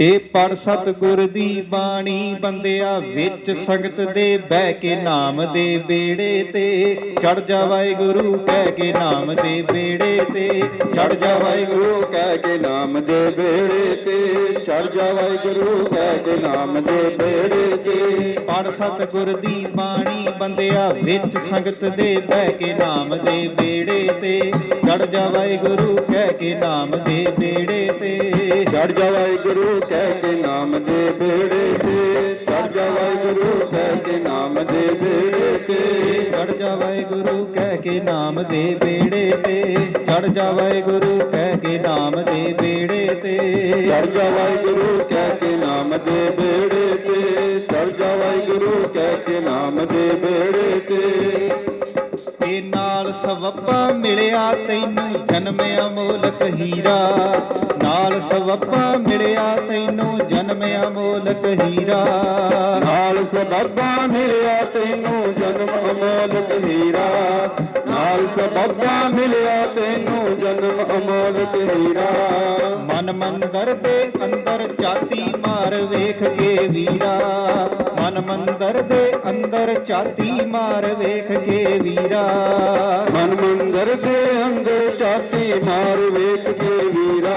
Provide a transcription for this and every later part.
ਇਹ ਪੜ ਸਤਿਗੁਰ ਦੀ ਬਾਣੀ, ਬੰਦਿਆ ਵਿੱਚ ਸੰਗਤ ਦੇ ਬਹਿ ਕੇ ਨਾਮ ਦੇ ਬੇੜੇ ਤੇ। ਚੜ ਜਾ ਵਾਹਿਗੁਰੂ, ਕਹਿ ਕੇ ਨਾਮ ਦੇ ਬੇੜੇ ਤੇ। ਚੜ ਜਾ ਵਾਹਿਗੁਰੂ, ਕਹਿ ਕੇ ਨਾਮ ਦੇ ਬੇੜੇ ਤੇ। ਚੜ ਜਾ ਵਾਹਿਗੁਰੂ, ਕਹਿ ਕੇ ਨਾਮ ਦੇ ਬੇੜੇ ਤੇ। ਪੜ ਸਤਿਗੁਰ ਦੀ ਬਾਣੀ, ਬੰਦਿਆ ਵਿੱਚ ਸੰਗਤ ਦੇ ਬਹਿ ਕੇ ਨਾਮ ਦੇ ਬੇੜੇ ਤੇ। ਚੜ ਜਾ ਵਾਹਿਗੁਰੂ, ਕਹਿ ਕੇ ਨਾਮ ਦੇ ਬੇੜੇ ਤੇ। ਚੜ ਜਾ ਵਾਹਿਗੁਰੂ ਕਹਿ ਕੇ ਨਾਮ ਦੇ ਬੇੜੇ ਤੇ ਚੜ ਜਾ ਵਾਹਿਗੁਰੂ ਕਹਿ ਕੇ ਨਾਮ ਦੇ ਬੇੜੇ ਤੇ। ਚੜ ਜਾ ਵਾਹਿਗੁਰੂ ਕਹਿ ਕੇ ਨਾਮ ਦੇ ਬੇੜੇ ਤੇ ਚੜ ਜਾ ਵਾਹਿਗੁਰੂ ਕਹਿ ਕੇ ਨਾਮ ਦੇ ਬੇੜੇ ਤੇ। ਚੜ ਜਾ ਵਾਹਿਗੁਰੂ ਕਹਿ ਕੇ ਨਾਮ ਦੇ ਬੇੜੇ ਤੇ ਚੜ ਜਾ ਵਾਹਿਗੁਰੂ ਕਹਿ ਕੇ ਨਾਮ ਦੇ ਬੇੜੇ ਤੇ। ਇਹ ਨਾਲ ਸਵੱਪਾ ਮਿਲਿਆ ਤੈਨੂੰ ਜਨਮ ਅਮੋਲਕ ਹੀਰਾ। ਨਾਲ ਸਵੱਪਾ ਮਿਲਿਆ ਤੈਨੂੰ ਜਨਮ ਅਮੋਲਕ ਹੀਰਾ। ਨਾਲ ਸਬੱਬਾ ਮਿਲਿਆ ਤੈਨੂੰ ਜਨਮ ਅਮੋਲਕ ਹੀਰਾ। ਨਾਲ ਸਬੱਬਾ ਮਿਲਿਆ ਤੈਨੂੰ ਜਨਮ ਅਮੋਲਕ ਹੀਰਾ। ਮਨ ਮੰਦਰ ਦੇ ਅੰਦਰ ਜਾਤੀ ਮਾਰ ਵੇਖ ਕੇ ਵੀਰਾ। ਮਨ ਮੰਦਰ ਦੇ ਅੰਦਰ ਜਾਤੀ ਮਾਰ ਵੇਖ ਕੇ ਵੀਰਾ। ਮਨ ਮੰਦਰ ਦੇ ਅੰਦਰ ਚਾਤੀ ਮਾਰ ਵੇਖ ਕੇ ਵੀਰਾ।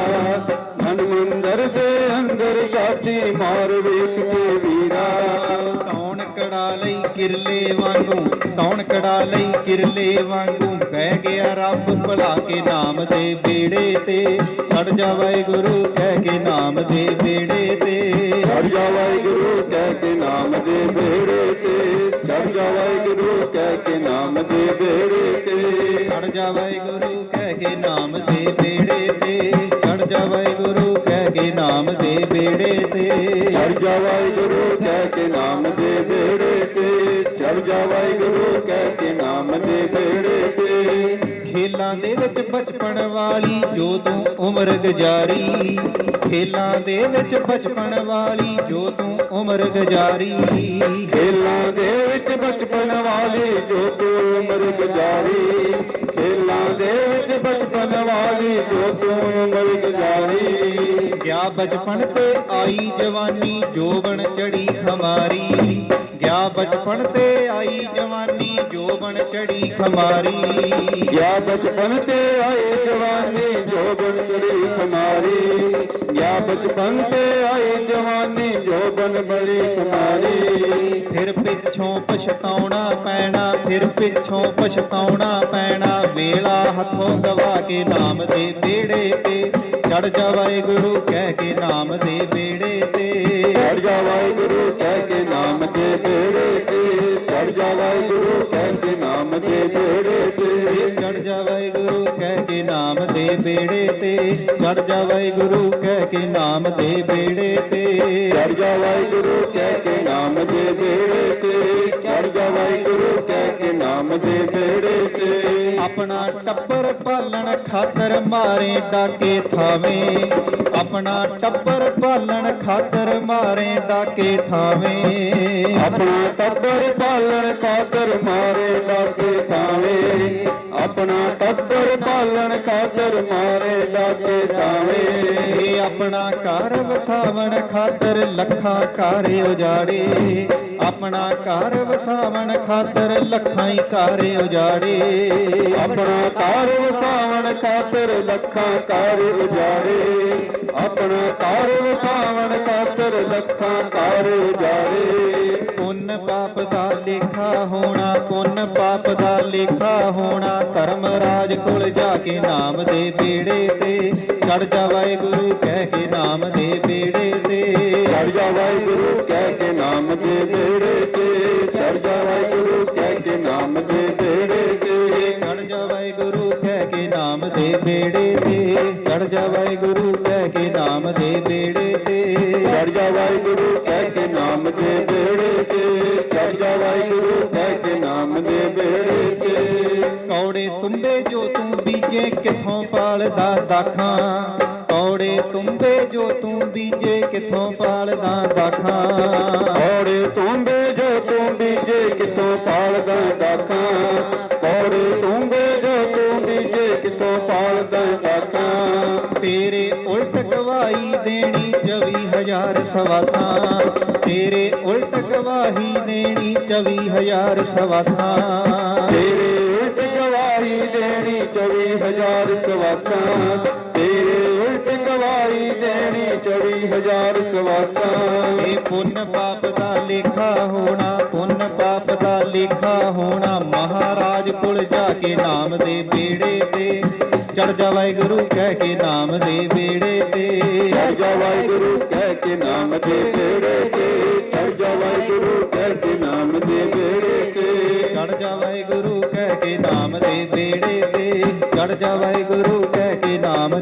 ਮਨ ਮੰਦਰ ਦੇ ਅੰਦਰ ਚਾਤੀ ਮਾਰ ਵੇਖ ਕੇ ਵੀਰਾ। ਤੌਣ ਕੜਾ ਲਈ ਕਿਰਲੇ ਵਾਂਗੂ ਤੌਣ ਕੜਾ ਲਈ ਕਿਰਲੇ ਵਾਂਗੂ ਬਹਿ ਗਿਆ ਰੱਬ ਭਲਾ ਕੇ ਨਾਮ ਦੇ ਬੇੜੇ ਤੇ। ਛੜ ਜਾ ਵਾਹਿਗੁਰੂ ਕਹਿ ਕੇ ਨਾਮ ਦੇ ਬੇੜੇ ਤੇ। ਚੜ ਜਾ ਵਾਹਿਗੁਰੂ ਕਹਿ ਕੇ ਨਾਮ ਦੇ ਬੇੜੇ ਤੇ ਚੜ ਜਾ ਵਾਹਿਗੁਰੂ ਕਹਿ ਕੇ ਨਾਮ ਦੇ ਬੇੜੇ ਤੇ। ਛੜ ਜਾ ਵਾਹਿਗੁਰੂ ਕਹਿ ਕੇ ਨਾਮ ਦੇ ਬੇੜੇ ਤੇ। ਛੜ ਜਾ ਵਾਹਿਗੁਰੂ ਕਹਿ ਕੇ ਨਾਮ ਦੇ ਬੇੜੇ ਤੇ। ਚੜ ਜਾ ਵਾਹਿਗੁਰੂ ਕਹਿ ਕੇ ਨਾਮ ਦੇ ਬੇੜੇ ਤੇ। ਚੜ ਜਾ ਵਾਹਿਗੁਰੂ ਕਹਿ ਕੇ ਨਾਮ ਦੇ ਬੇੜੇ ਤੇ। ਖੇਲਾਂ ਦੇ ਵਿੱਚ ਬਚਪਨ ਵਾਲੀ ਜੋ ਤੂੰ ਉਮਰ ਗੁਜ਼ਾਰੀ ਖੇਲਾਂ ਦੇ ਵਿੱਚ ਬਚਪਨ ਵਾਲੀ ਜੋ ਤੂੰ ਉਮਰ ਗੁਜ਼ਾਰੀ। ਖੇਲਾਂ ਦੇ ਵਿੱਚ ਬਚਪਨ ਵਾਲੀ ਜੋ ਤੂੰ ਉਮਰ ਗੁਜ਼ਾਰੀ ਖੇਲਾਂ ਦੇ ਵਿੱਚ ਬਚਪਨ ਵਾਲੀ ਜੋ ਤੂੰ ਉਮਰ ਗੁਜ਼ਾਰੀ। ਗਿਆ ਬਚਪਨ ਤੇ ਆਈ ਜਵਾਨੀ ਜੋਬਨ ਚੜੀ ਖਮਾਰੀ ਗਿਆ ਬਚਪਨ ਤੇ ਆਈ ਜਵਾਨੀ ਜੋਬਨ ਚੜੀ ਖਮਾਰੀ। ਗਿਆ ਬਚਪਨ ਤੇ ਆਏ ਜਵਾਨੀ ਜੋਬਨ ਚੜੀ ਖਮਾਰੀ। ਗਿਆ ਬਚਪਨ ਤੇ ਆਏ ਜਵਾਨੀ ਜੋਬਨ ਬੜੀ ਖਮਾਰੀ। ਫਿਰ ਪਿੱਛੋਂ ਪਛਤਾਉਣਾ ਪੈਣਾ ਫਿਰ ਪਿੱਛੋਂ ਪਛਤਾਉਣਾ ਪੈਣਾ। ਵੇਲਾ ਹੱਥੋਂ ਗਵਾ ਕੇ ਨਾਮ ਦੇ ਬੇੜੇ ਤੇ ਚੜ ਜਾ ਵਾਹਿਗੁਰੂ ਕਹਿ ਕੇ ਨਾਮ ਦੇ ਬੇੜੇ ਤੇ। ਚੜ ਜਾ ਵਾਹਿਗੁਰੂ ਕਹਿ ਕੇ ਨਾਮ ਦੇ ਬੇੜੇ ਤੇ। ਚੜ ਜਾ ਵਾਹਿਗੁਰੂ ਕਹਿ ਕੇ ਨਾਮ ਦੇ ਬੇੜੇ ਤੇ। ਚੜ ਜਾ ਵਾਹਿਗੁਰੂ ਕਹਿ ਕੇ ਨਾਮ ਦੇ ਬੇੜੇ ਤੇ। ਚੜ ਜਾ ਵਾਹਿਗੁਰੂ ਕਹਿ ਕੇ ਨਾਮ ਦੇ ਬੇੜੇ ਤੇ। ਚੜ ਜਾ ਵਾਹਿਗੁਰੂ ਕਹਿ ਕੇ ਨਾਮ ਦੇ ਬੇੜੇ ਤੇ। ਚੜ ਜਾ ਵਾਹਿਗੁਰੂ ਆਪਣਾ ਟੱਬਰ ਪਾਲਣ ਖਾਤਰ ਮਾਰੇ ਡਾਕੇ ਥਾਵੇਂ। ਆਪਣਾ ਟੱਬਰ ਪਾਲਣ ਖਾਤਰ ਮਾਰੇ ਡਾਕੇ ਥਾਵੇਂ। ਆਪਣਾ ਟੱਬਰ ਪਾਲਣ ਖਾਤਰ ਮਾਰੇ ਲਾਗੇ ਥਾਵੇਂ। ਆਪਣਾ ਟੱਬਰ ਪਾਲਣ ਖਾਤਰ ਮਾਰੇ ਲਾਗੇ ਥਾਵੇਂ। ਆਪਣਾ ਘਰ ਵਸਾਵਣ ਖਾਤਰ ਲੱਖਾਂ ਘਰ ਉਜਾੜੇ। ਆਪਣਾ ਘਰ ਵਸਾਵਣ ਖਾਤਰ ਲੱਖਾਂ ਹੀ ਘਰ ਉਜਾੜੇ। ਆਪਣਾ ਘਰ ਵਸਾਵਣ ਖਾਤਰ ਲੱਖਾਂ ਘਰ ਉਜਾੜੇ। ਆਪਣਾ ਘਰ ਵਸਾਵਣ ਖਾਤਰ ਲੱਖਾਂ ਘਰ ਉਜਾੜੇ। ਪੁੰਨ ਪਾਪ ਦਾ ਲੇਖਾ ਹੋਣਾ, ਪੁੰਨ ਪਾਪ ਦਾ ਲੇਖਾ ਹੋਣਾ, ਧਰਮ ਰਾਜ ਕੋਲ ਜਾ ਕੇ ਨਾਮ ਦੇ ਬੇੜੇ ਤੇ ਚੜ ਜਾ ਵਾਹਿਗੁਰੂ ਕਹਿ ਕੇ ਨਾਮ ਦੇ ਦੇ ਬੇੜੇ ਤੇ ਚੜ ਜਾ ਵਾਹਿਗੁਰੂ ਕਹਿ ਕੇ ਨਾਮ ਦੇ ਬੇੜੇ ਤੇ ਚੜ ਜਾ ਵਾਹਿਗੁਰੂ ਕਹਿ ਕੇ ਨਾਮ ਦੇ ਬੇੜੇ ਤੇ ਚੜ ਜਾ ਵਾਹਿਗੁਰੂ ਕਹਿ ਕੇ ਨਾਮ ਦੇ ਬੇੜੇ ਤੇ ਚੜ ਜਾ ਵਾਹਿਗੁਰੂ ਕਹਿ ਕੇ ਨਾਮ ਦੇ ਬੇੜੇ ਤੇ ਚੜ ਜਾ ਵਾਹਿਗੁਰੂ ਕਹਿ ਕੇ ਨਾਮ ਦੇ ਬੇੜੇ ਤੇ ਕੌੜੇ ਤੁੰਬੇ ਜੋ ਤੂੰ ਬੀਜੇ, ਕਿਥੋਂ ਪਾਲਦਾ ਦਾਖਾਂ? ਕੌੜੇ ਤੁੰਬੇ ਜੋ ਤੂੰ ਬੀਜੇ ਕਿਥੋਂ ਪਾਲਦਾ ਦਾਖਾਂ? ਔੜੇ ਤੁੰਬੇ ਜੋ ਤੂੰ ਬੀਜੇ ਕਿਤੋਂ ਪਾਲਦਾ ਦਾਖਾਂ? ਔੜੇ ਤੁੰਬੇ ਜੋ ਤੂੰ ਬੀਜੇ ਕਿਤੋਂ ਪਾਲਦਾ ਦਾਤਾਂ ਤੇਰੇ ਉਲਟ ਗਵਾਹੀ ਦੇਣੀ 24000 ਸਵਾਸਾਂ। ਤੇਰੇ ਉਲਟ ਗਵਾਹੀ ਦੇਣੀ 24000 ਸਵਾਸਾਂ। ਤੇਰੇ ਉਲਟ ਗਵਾਹੀ ਦੇਣੀ 24000 ਸਵਾਸਾਂ। 24000 ਸਵਾਸਾਂ। ਇਹ ਪੁੰਨ ਪਾਪ ਦਾ ਲੇਖਾ ਹੋਣਾ ਪੁੰਨ ਪਾਪ ਦਾ ਲੇਖਾ ਹੋਣਾ ਮਹਾਰਾਜ ਕੋਲ ਜਾ ਕੇ ਨਾਮ ਦੇ ਬੇੜੇ ਤੇ। ਚੜ ਜਾ ਵਾਹਿਗੁਰੂ ਕਹਿ ਕੇ ਨਾਮ ਦੇ ਬੇੜੇ ਤੇ। ਚੜ ਜਾ ਵਾਹਿਗੁਰੂ ਕਹਿ ਕੇ ਨਾਮ ਦੇ ਬੇੜੇ ਤੇ। ਚੜ ਜਾ ਵਾਹਿਗੁਰੂ ਕਹਿ ਕੇ ਨਾਮ ਦੇ ਬੇੜੇ ਤੇ। ਚੜ ਜਾ ਵਾਹਿਗੁਰੂ ਕਹਿ ਕੇ ਨਾਮ ਦੇ ਬੇੜੇ ਤੇ। ਚੜ ਜਾ ਵਾਹਿਗੁਰੂ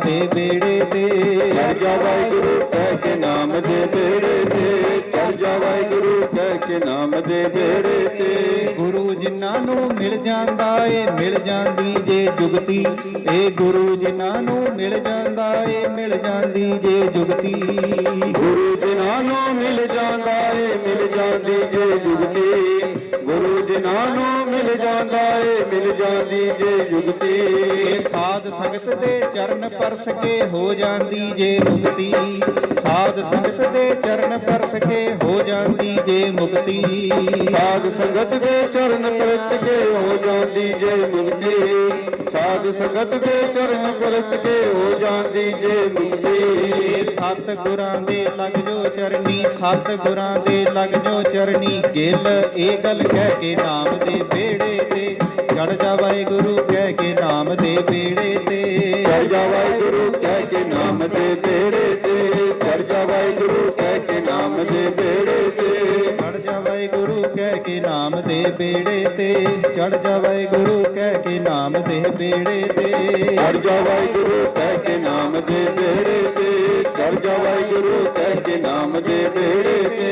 ਦੇ ਬੇੜੇ ਤੇ। ਚੜ ਜਾ ਵਾਹਿਗੁਰੂ ਕਹਿ ਕੇ ਨਾਮ ਦੇ ਬੇੜੇ ਤੇ। ਚੜ ਜਾ ਵਾਹਿਗੁਰੂ ਕਹਿ ਕੇ ਨਾਮ ਦੇ ਬੇੜੇ ਤੇ। ਗੁਰੂ ਜਿਨ੍ਹਾਂ ਨੂੰ ਮਿਲ ਜਾਂਦਾ ਏ ਮਿਲ ਜਾਂਦੀ ਜੇ ਜੁਗਤੀ। ਏ ਗੁਰੂ ਜਿਨ੍ਹਾਂ ਨੂੰ ਮਿਲ ਜਾਂਦਾ ਏ ਮਿਲ ਜਾਂਦੀ ਜੇ ਜੁਗਤੀ। ਗੁਰੂ ਜਿਨ੍ਹਾਂ ਨੂੰ ਮਿਲ ਜਾਂਦਾ ਏ ਮਿਲ ਜਾਂਦੀ ਜੇ ਜੁਗਤੀ। ਗੁਰੂ ਜਿਨ੍ਹਾਂ ਨੂੰ ਮਿਲ ਜਾਂਦਾ ਏ ਮਿਲ ਜਾਂਦੀ ਜੇ ਜੁਗਤੀ। ਸਾਧ ਸੰਗਤ ਦੇ ਚਰਨ ਪਰਸ ਕੇ ਹੋ ਜਾਂਦੀ ਜੇ ਮੁਕਤੀ। ਸਾਧ ਸੰਗਤ ਦੇ ਚਰਨ ਪਰਸ ਕੇ ਹੋ ਜਾਂਦੀ ਜੇ ਮੁਕਤੀ। ਸਾਧ ਸੰਗਤ ਦੇ ਚਰਨ ਪਰਸਤ ਕੇ ਹੋ ਜਾਂਦੀ ਜੇ ਮੁਕਤੀ। ਸਾਧ ਸੰਗਤ ਦੇ ਚਰਨ ਪਰਸਤ ਕੇ ਹੋ ਜਾਂਦੀ ਜੇ ਮੁਕਤੀ। ਸਤ ਗੁਰਾਂ ਦੇ ਲੱਗ ਜੋ ਚਰਨੀ ਸਤ ਗੁਰਾਂ ਦੇ ਲੱਗ ਜੋ ਚਰਨੀ। ਗਿਲ ਇਹ ਗੱਲ ਕਹਿ ਕੇ ਨਾਮ ਦੇ ਬੇੜੇ ਤੇ। ਚੜ ਜਾ ਵਾਹਿਗੁਰੂ ਕਹਿ ਕੇ ਨਾਮ ਦੇ ਬੇੜੇ ਤੇ। ਚੜ ਜਾ ਵਾਹਿਗੁਰੂ ਕਹਿ ਕੇ ਨਾਮ ਦੇ ਬੇੜੇ ਤੇ। ਚੜ ਜਾ ਵਾਹਿਗੁਰੂ ਕਹਿ ਕੇ ਨਾਮ ਦੇ ਬੇੜੇ ਤੇ। ਚੜ ਜਾ ਵਾਹਿਗੁਰੂ ਕਹਿ ਕੇ ਨਾਮ ਦੇ ਬੇੜੇ ਤੇ। ਚੜ ਜਾ ਵਾਹਿਗੁਰੂ ਕਹਿ ਕੇ ਨਾਮ ਦੇ ਬੇੜੇ ਤੇ। ਚੜ ਜਾ ਵਾਹਿਗੁਰੂ ਕਹਿ ਕੇ ਨਾਮ ਦੇ ਬੇੜੇ ਤੇ। ਚੜ ਜਾ ਵਾਹਿਗੁਰੂ ਕਹਿ ਕੇ ਨਾਮ ਦੇ ਬੇੜੇ ਤੇ।